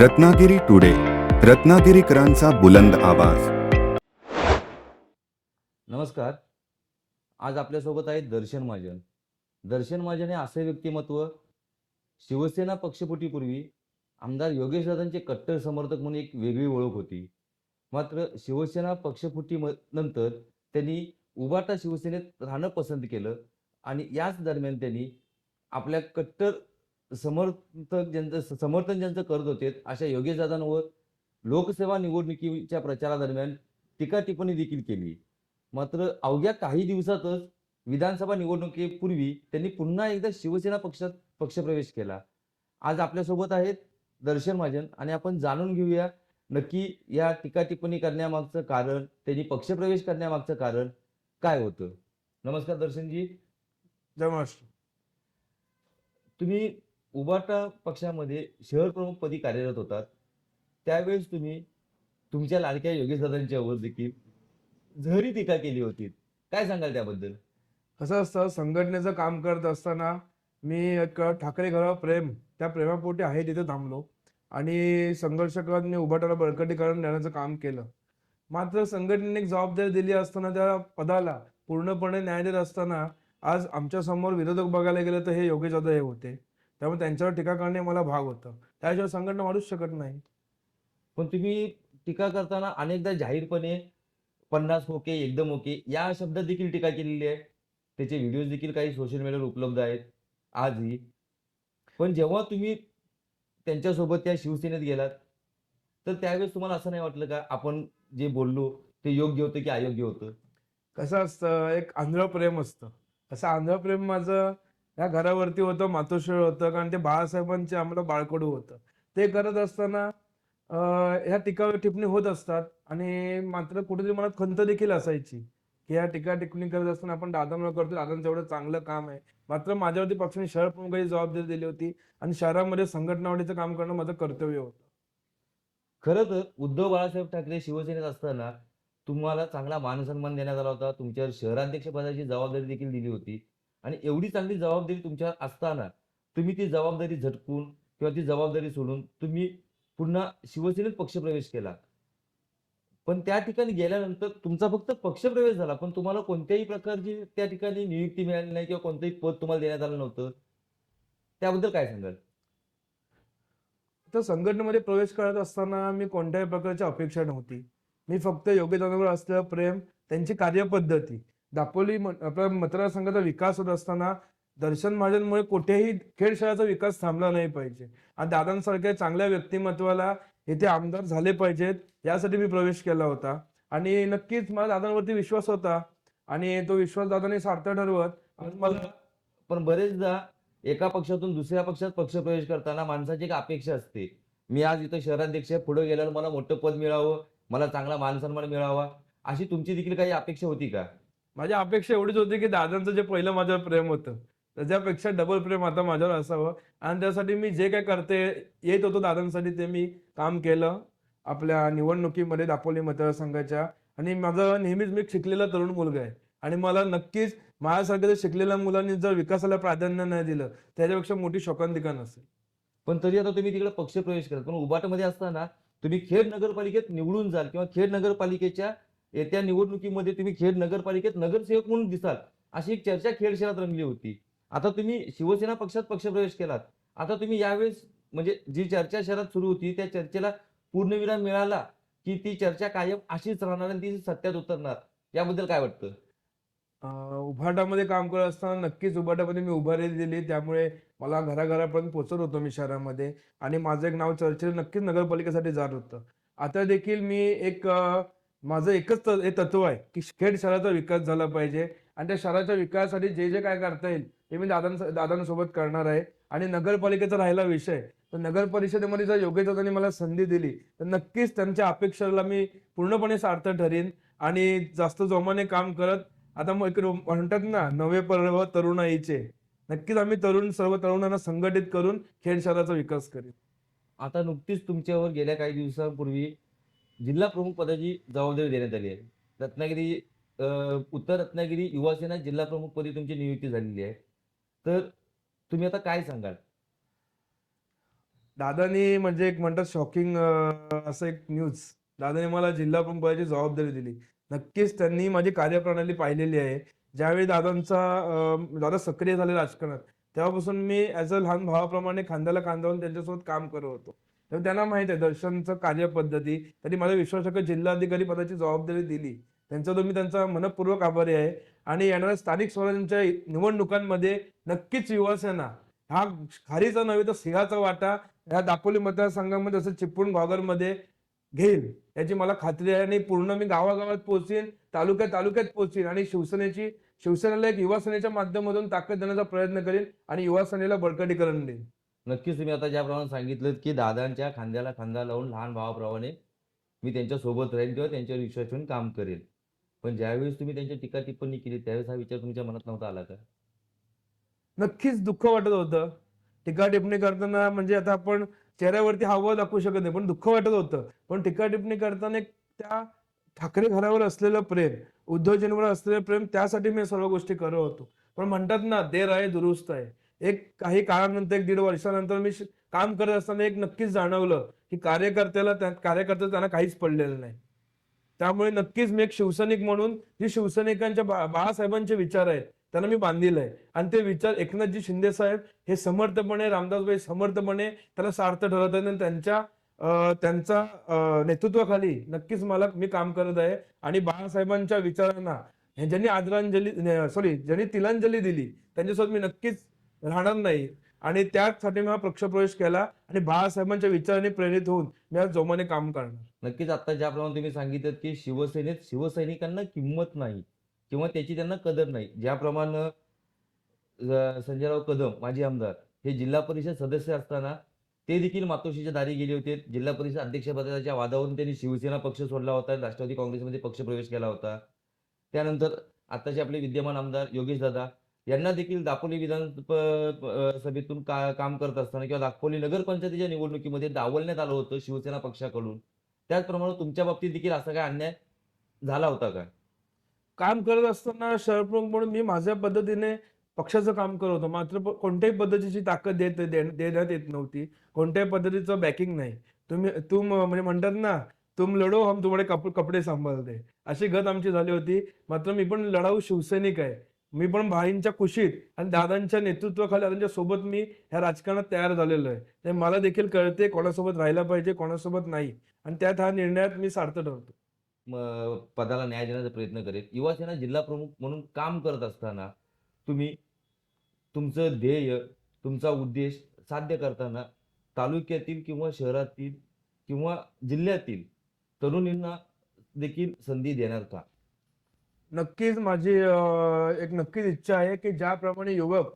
Ratnagiri today रत्नागिरीकरांचा बुलंद आवाज. नमस्कार. आज आपल्यासोबत आहेत दर्शन महाजन. दर्शन महाजन हे असे व्यक्तिमत्व शिवसेना पक्षफुटीपूर्वी आमदार योगेश दादांचे कट्टर समर्थक म्हणून एक वेगळी ओळख होती. मात्र शिवसेना पक्षफुटी नंतर त्यांनी उबाटा शिवसेनेत राहणं पसंत केलं आणि याच दरम्यान त्यांनी आपल्या कट्टर समर्थक ज्यांचं समर्थन ज्यांचं करत होते अशा योगेश दादांवर लोकसेवा निवडणुकीच्या प्रचारादरम्यान टीका टिप्पणी देखील केली. मात्र अवघ्या काही दिवसातच विधानसभा निवडणुकीपूर्वी त्यांनी पुन्हा एकदा शिवसेना पक्षात पक्षप्रवेश केला. आज आपल्यासोबत आहेत दर्शन महाजन आणि आपण जाणून घेऊया नक्की या टीका टिप्पणी करण्यामागचं कारण त्यांनी पक्षप्रवेश करण्यामागचं कारण काय होतं. नमस्कार दर्शनजी. महाराष्ट्र. तुम्ही उबाटा पक्षामध्ये शहर प्रमुख पदी कार्यरत होतात. त्यावेळेस तुम्ही तुमच्या लाडक्या योगेश दादांच्यावर देखील झहरी टीका केली होती. काय सांगाल त्याबद्दल? कसं असतं संघटनेचं काम करत असताना मी एक ठाकरे घरावर प्रेम त्या प्रेमापोटी आहे तिथे थांबलो. आणि संघर्ष करत मी उभाटाला बळकटीकरण देण्याचं काम केलं. मात्र संघटनेने एक जबाबदारी दिली असताना त्या पदाला पूर्णपणे न्याय देत असताना आज आमच्यासमोर विरोधक बघायला गेलं तर हे योगेश जाधव हे होते. त्यामुळे त्यांच्यावर टीका करणे मला भाग होतं. त्याशिवाय संघटना वाढूच शकत नाही. पण तुम्ही टीका करताना अनेकदा जाहीरपणे पन्नास ओके एकदम ओके या शब्दात देखील टीका केलेली आहे. त्याचे व्हिडिओज देखील काही सोशल मीडियावर उपलब्ध आहेत. आजही. पण जेव्हा तुम्ही त्यांच्यासोबत त्या शिवसेनेत गेलात तर त्यावेळेस तुम्हाला असं नाही वाटलं का? आपण जे बोललो ते योग्य होतं की अयोग्य होतं? कसं असतं एक आंध्र प्रेम असतं. असं आंध्र प्रेम माझं ह्या घरावरती होतं मातोश्रीवर होतं कारण ते बाळासाहेबांचे आम्हाला बाळकडू होतं. ते करत असताना ह्या टीका टिप्पणी होत असतात आणि मात्र कुठेतरी मनात खंत देखील असायची की ह्या टीका टिप्पणी करत असताना आपण दादांवर करतो दादांचं एवढं चांगलं काम आहे. मात्र माझ्यावरती पक्षाने शहर प्रमुखाची जबाबदारी दिली होती आणि शहरामध्ये संघटनावाढीचं काम करणं माझं कर्तव्य होतं. खरं तर उद्धव बाळासाहेब ठाकरे शिवसेनेत असताना तुम्हाला चांगला मानसन्मान देण्यात आला होता. तुमच्यावर शहराध्यक्ष पदाची जबाबदारी देखील दिली होती. आणि एवढी चांगली जबाबदारी तुमच्या असताना तुम्ही ती जबाबदारी झटकून किंवा ती जबाबदारी सोडून तुम्ही पुन्हा शिवसेनेत पक्षप्रवेश केला. पण त्या ठिकाणी गेल्यानंतर तुमचा फक्त पक्षप्रवेश झाला पण तुम्हाला कोणत्याही प्रकारची त्या ठिकाणी नियुक्ती मिळाली नाही किंवा कोणतंही पद तुम्हाला देण्यात आलं नव्हतं. त्याबद्दल काय सांगाल? तर संघटनेमध्ये प्रवेश करत असताना मी कोणत्याही प्रकारची अपेक्षा नव्हती. मी फक्त योग्यदानावर असलेलं प्रेम त्यांची कार्यपद्धती दापोली आपल्या मतदारसंघाचा विकास होत असताना दर्शन महाजनमुळे कुठेही खेड शहराचा विकास थांबला नाही पाहिजे. आणि दादांसारख्या चांगल्या व्यक्तिमत्वाला इथे आमदार झाले पाहिजेत यासाठी मी प्रवेश केला होता. आणि नक्कीच मला दादांवरती विश्वास होता. आणि तो विश्वास दादाने सार्थ ठरवत. मला पण बरेचदा एका पक्षातून दुसऱ्या पक्षात पक्षप्रवेश करताना माणसाची एक अपेक्षा असते. मी आज इथं शहराध्यक्ष पुढे गेल्यावर मला मोठं पद मिळावं मला चांगला मानसन्मान मिळावा अशी तुमची देखील काही अपेक्षा होती का? माझी अपेक्षा एवढीच होती की दादांचं जे पहिलं माझ्यावर प्रेम होतं त्याच्यापेक्षा डबल प्रेम आता माझ्यावर असावं. आणि त्यासाठी मी जे काय करते येत होतो दादांसाठी ते मी काम केलं आपल्या निवडणुकीमध्ये दापोली मतदारसंघाच्या. आणि माझं नेहमीच मी शिकलेला तरुण मुलगा आहे. आणि मला नक्कीच माझ्यासारख्या जर शिकलेल्या मुलांनी जर विकासाला प्राधान्य नाही दिलं त्याच्यापेक्षा मोठी शोकांतिका नसेल. पण तरी आता तुम्ही तिकडे पक्ष प्रवेश करत पण उबाटमध्ये असताना तुम्ही खेड नगरपालिकेत निवडून जाल किंवा खेड नगरपालिकेच्या येत्या निवडणुकीमध्ये तुम्ही खेड नगरपालिकेत नगरसेवक म्हणून दिसाल अशी एक चर्चा खेड शहरात रंगली होती. आता तुम्ही शिवसेना पक्षात पक्षप्रवेश केलात. आता तुम्ही यावेळेस म्हणजे जी चर्चा शहरात सुरू होती त्या चर्चेला पूर्णविराम मिळाला की ती चर्चा कायम अशीच राहणार आणि ती सत्यात उतरणार. याबद्दल काय वाटतं? उभाटामध्ये काम करत असताना नक्कीच उभाटामध्ये मी उभारी दिली. त्यामुळे मला घराघरापर्यंत पोचत होतो मी शहरामध्ये आणि माझं एक नाव चर्चेला नक्कीच नगरपालिकेसाठी जात होतं. आता देखील मी एक आ... माझं एकच त- हे तत्व आहे की खेड शहराचा विकास झाला पाहिजे. आणि त्या शहराच्या विकासासाठी जे जे काय करता येईल ते मी दादां दादांसोबत करणार आहे. आणि नगरपालिकेचा राहिला विषय तर नगर परिषदेमध्ये जर योग्य दादांनी मला संधी दिली तर नक्कीच त्यांच्या अपेक्षेला मी पूर्णपणे सार्थ ठरेन. आणि जास्त जोमाने काम करत आता मग एक म्हणतात ना नवे पर्व तरुणाईचे नक्कीच आम्ही तरुण सर्व तरुणांना संघटित करून खेड शहराचा विकास करेन. आता नुकतीच तुमच्यावर गेल्या काही दिवसांपूर्वी जिल्हा प्रमुख पदाची जबाबदारी देण्यात आली आहे. रत्नागिरी उत्तर रत्नागिरी युवासेना जिल्हा प्रमुख पदी तुमची नियुक्ती झालेली आहे. तर तुम्ही आता काय सांगाल? दादानी म्हणजे एक म्हणतात शॉकिंग असं एक न्यूज दादाने मला जिल्हा प्रमुख पदाची जबाबदारी दिली. नक्कीच त्यांनी माझी कार्यप्रणाली पाहिलेली आहे. ज्यावेळी दादांचा दादा सक्रिय झाले राजकारणात तेव्हापासून मी ऍज अ लहान भावाप्रमाणे खांद्याला खांदावून त्यांच्यासोबत काम करत होतो. तर त्यांना माहीत आहे दर्शनचं कार्यपद्धती. त्यांनी मला विश्वासार्ह जिल्हाधिकारी पदाची जबाबदारी दिली. त्यांचा तो मी त्यांचा मनपूर्वक आभारी आहे. आणि येणाऱ्या स्थानिक स्वराज्यांच्या निवडणुकांमध्ये नक्कीच युवासेना हा खारीचा नव्हे तर सिंहाचा वाटा या दापोली मतदारसंघामध्ये असं चिपळूण घागरमध्ये घेईल याची मला खात्री आहे. आणि पूर्ण मी गावागावात पोहोचेन तालुक्यात तालुक्यात पोहोचीन आणि शिवसेनेची शिवसेनेला एक युवासेनेच्या माध्यमातून ताकद देण्याचा प्रयत्न करेन आणि युवासेनेला बळकटीकरण देईन. नक्कीच तुम्ही आता ज्याप्रमाणे सांगितलं की दादांच्या खांद्याला खांदा लावून लहान भावाप्रमाणे मी त्यांच्यासोबत राहील किंवा त्यांच्यावर विश्वास ठेवून काम करेल. पण ज्यावेळेस तुम्ही त्यांच्या टीका टिप्पणी केली त्यावेळेस हा विचार तुमच्या मनात नव्हता आला का? नक्कीच दुःख वाटत होतं. टीका टिप्पणी करताना म्हणजे आता आपण चेहऱ्यावरती हावभाव दाखवू शकत नाही पण दुःख वाटत होतं. पण टीका टिप्पणी करताना त्या ठाकरे घरावर असलेलं प्रेम उद्धवजींवर असलेलं प्रेम त्यासाठी मी सर्व गोष्टी करत होतो. पण म्हणतात ना देर आहे दुरुस्त आहे. एक काही काळानंतर एक दीड वर्षानंतर मी काम करत असताना एक नक्कीच जाणवलं की कार्यकर्त्याला त्या कार्यकर्त्याला त्यांना काहीच पडलेलं नाही. त्यामुळे नक्कीच मी एक शिवसैनिक म्हणून जी शिवसैनिकांच्या बाळासाहेबांचे विचार आहेत त्यांना मी बांधील आहे आणि ते विचार एकनाथजी शिंदे साहेब हे समर्थपणे रामदासभाई समर्थपणे त्याला सार्थ ठरत आहेत आणि त्यांच्या त्यांचा त्यांच्या नेतृत्वाखाली नक्कीच मला मी काम करत आहे. आणि बाळासाहेबांच्या विचारांना ज्यांनी आदरांजली सॉरी ज्यांनी तिलांजली दिली त्यांच्यासोबत मी नक्कीच राहणार नाही. आणि त्यासाठी मी हा पक्षप्रवेश केला आणि बाळासाहेबांच्या विचाराने प्रेरित होऊन मी आज जोमाने काम करणार. नक्कीच आता ज्याप्रमाणे तुम्ही सांगितलं की शिवसेनेत शिवसैनिकांना किंमत नाही किंवा त्याची त्यांना कदर नाही. ज्याप्रमाणे संजयराव कदम माजी आमदार हे जिल्हा परिषद सदस्य असताना ते देखील मातोश्रीच्या दारी गेले होते. जिल्हा परिषद अध्यक्षपदाच्या वादावरून त्यांनी शिवसेना पक्ष सोडला होता. राष्ट्रवादी काँग्रेसमध्ये पक्षप्रवेश केला होता. त्यानंतर आताचे आपले विद्यमान आमदार योगेश दादा यांना देखील दापोली विधान सभेतून का काम करत असताना किंवा दापोली नगरपंचायतीच्या निवडणुकीमध्ये डावलण्यात आलं होतं शिवसेना पक्षाकडून. त्याचप्रमाणे तुमच्या बाबतीत देखील असा काय अन्याय झाला होता का? काम करत असताना शहरप्रमुख म्हणून मी माझ्या पद्धतीने पक्षाचं काम करत होतो. मात्र कोणत्याही पद्धतीची ताकद देत देण्यात येत नव्हती. कोणत्याही पद्धतीचं बॅकिंग नाही. तुम्ही तुम म्हणजे म्हणतात ना तुम लढो हम तुम्हाला कप कपडे सांभाळते. अशी गत आमची झाली होती. मात्र मी पण लढाऊ शिवसैनिक आहे. मी पण भाईंच्या खुशीत आणि दादांच्या नेतृत्वाखाली दादांच्या सोबत मी ह्या राजकारणात तयार झालेलो आहे. ते मला देखील कळते कोणासोबत राहायला पाहिजे कोणासोबत नाही. आणि त्यात हा निर्णयात मी सार्थ ठरतो. पदाला न्याय देण्याचा प्रयत्न करेल. युवासेना जिल्हा प्रमुख म्हणून काम करत असताना तुम्ही तुमचं ध्येय तुमचा उद्देश साध्य करताना तालुक्यातील किंवा शहरातील किंवा जिल्ह्यातील तरुणींना देखील संधी देणार का? नक्कीच माझी एक नक्कीच इच्छा आहे की ज्याप्रमाणे युवक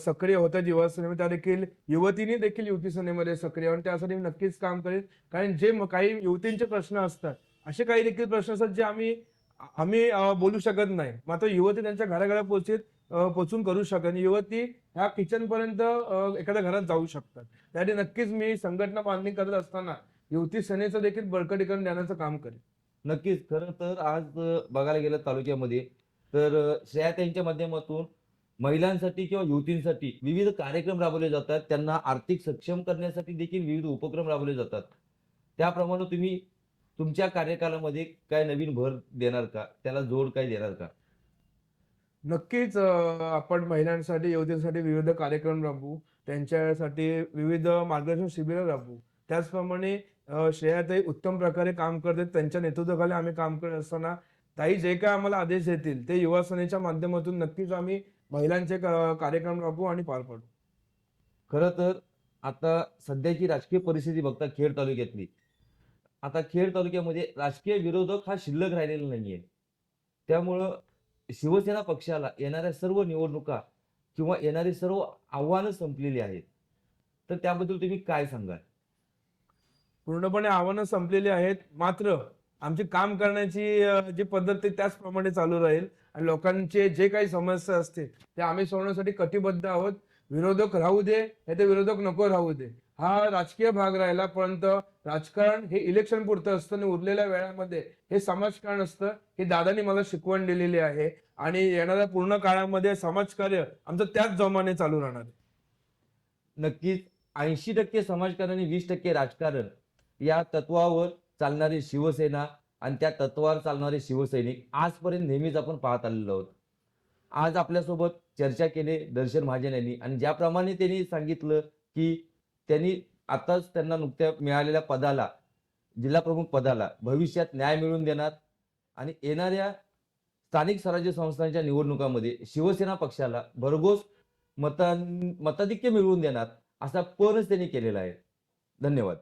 सक्रिय होता युवा सेनेमध्ये त्या देखील युवतीने देखील युवती सेनेमध्ये सक्रिय आणि त्यासाठी मी नक्कीच काम करेन. कारण जे काही युवतींचे प्रश्न असतात असे काही देखील प्रश्न असतात जे आम्ही आम्ही बोलू शकत नाही. मात्र युवती त्यांच्या घराघरा पोहोचित पोचून करू शकत युवती ह्या किचन पर्यंत एखाद्या घरात जाऊ शकतात. त्यासाठी नक्कीच मी संघटना बांधणी करत असताना युवती सेनेचं देखील बळकटीकरण देण्याचं काम करेन. नक्कीच. खरं तर आज बघायला गेलं तालुक्यामध्ये तर श्रेया त्यांच्या माध्यमातून महिलांसाठी किंवा युवतींसाठी विविध कार्यक्रम राबवले जातात. त्यांना आर्थिक सक्षम करण्यासाठी देखील विविध उपक्रम राबवले जातात. त्याप्रमाणे तुम्ही तुमच्या कार्यकालामध्ये काय नवीन भर देणार का? त्याला जोड काय देणार का? नक्कीच आपण महिलांसाठी युवतींसाठी विविध कार्यक्रम राबवू. त्यांच्यासाठी विविध मार्गदर्शन शिबिरं राबवू. त्याचप्रमाणे श्रेयाताई उत्तम प्रकारे काम करतात. त्यांच्या नेतृत्वाखाली आम्ही काम करत असताना ताई जे काय आम्हाला आदेश देतील ते युवा सेनेच्या माध्यमातून नक्कीच आम्ही महिलांचे कार्यक्रम राबवू आणि पार पाडू. खरं तर आता सध्याची राजकीय परिस्थिती बघता खेड तालुक्यातली. आता खेड तालुक्यामध्ये राजकीय विरोधक हा शिल्लक राहिलेला नाहीये. त्यामुळं शिवसेना पक्षाला येणाऱ्या सर्व निवडणुका किंवा येणारी सर्व आव्हानं संपलेली आहेत. तर त्याबद्दल तुम्ही काय सांगाल? पूर्णपणे आव्हानं संपलेली आहेत. मात्र आमची काम करण्याची जी पद्धत आहे त्याचप्रमाणे चालू राहील. आणि लोकांचे जे काही समस्या असतील ते आम्ही सोडवण्यासाठी कटिबद्ध आहोत. विरोधक राहू दे हे ते विरोधक नको राहू दे. हा राजकीय भाग राहिला परंतु राजकारण हे इलेक्शन पुरतं असतं आणि उरलेल्या वेळामध्ये हे समाजकारण असतं हे दादानी मला शिकवण दिलेली आहे. आणि येणाऱ्या पूर्ण काळामध्ये समाजकार्य आमचं त्याच जमाने चालू राहणार. नक्कीच. ऐंशी टक्के समाजकारण आणि वीस टक्के राजकारण. या तत्वावर चालणारी शिवसेना आणि त्या तत्वावर चालणारे शिवसैनिक आजपर्यंत नेहमीच आपण पाहत आलेलो आहोत. आज आपल्यासोबत चर्चा केली दर्शन महाजन यांनी आणि ज्याप्रमाणे त्यांनी सांगितलं की त्यांनी आताच त्यांना नुकत्या मिळालेल्या पदाला जिल्हा प्रमुख पदाला भविष्यात न्याय मिळवून देणार आणि येणाऱ्या स्थानिक स्वराज्य संस्थांच्या निवडणुकामध्ये शिवसेना पक्षाला भरघोस मतां मताधिक्य मिळवून देणार असा परच त्यांनी केलेला आहे. धन्यवाद.